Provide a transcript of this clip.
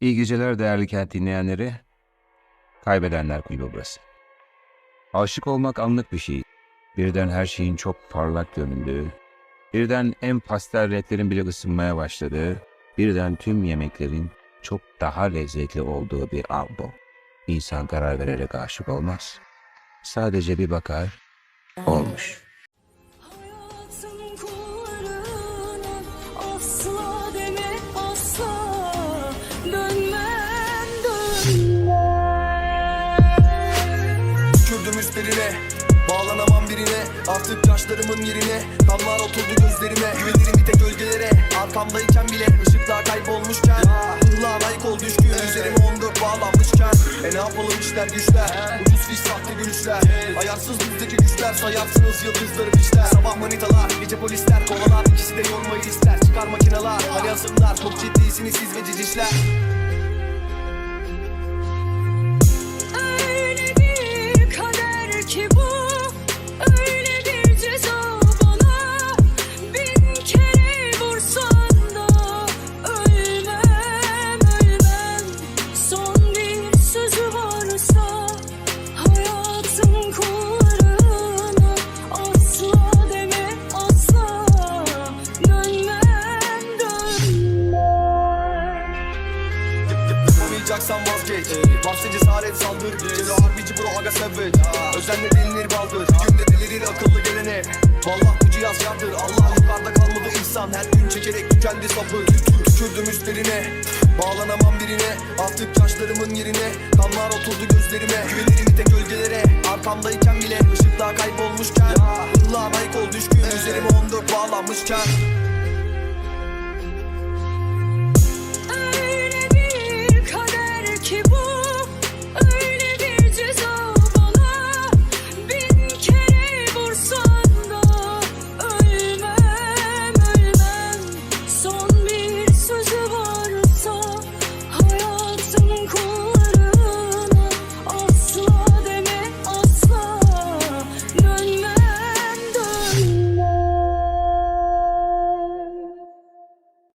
İyi geceler değerli kent dinleyenleri. Kaybedenler kulübü burası. Aşık olmak anlık bir şey. Birden her şeyin çok parlak göründüğü, birden en pastel renklerin bile ısınmaya başladığı, birden tüm yemeklerin çok daha lezzetli olduğu bir an bu. İnsan karar vererek aşık olmaz. Sadece bir bakar, olmuş. Üstlerine Bağlanamam birine. Artık yaşlarımın yerine Kanlar oturdu gözlerime. Güvenirim bir tek gölgelere Arkamdayken bile ışıklar kaybolmuşken. Hırlığa layık ol düşkün Üzerime ondu bağlanmışken. E ne yapalım işler güçler Ucuz fiş sahte gülüşler. Ayarsız bizdeki güçler Sayarsınız yıldızları fişler Sabah manitalar Gece polisler kovalar. İkisi de yormayı ister Çıkar makineler Hani hasımlar Çok ciddisiniz siz ve cicişler Yapamayacaksan vazgeç. Bahse cesaret saldır. Celo harbici bro aga savage. Özenle delinir baldır. Günde delirir akıllı gelene. Vallah bu cihaz yardır. Allah yukarıda kalmadı insan. Her gün çekerek tükendi sapı Tükürdüm üstlerine. Bağlanamam birine. Artık yaşlarımın yerine. Kanlar oturdu gözlerime. Güvenirim bir tek gölgelere. Arkamdayken bile ışıklar kaybolmuşken. Hırlığa layık ol düşkün Üzerime 14 bağlanmışken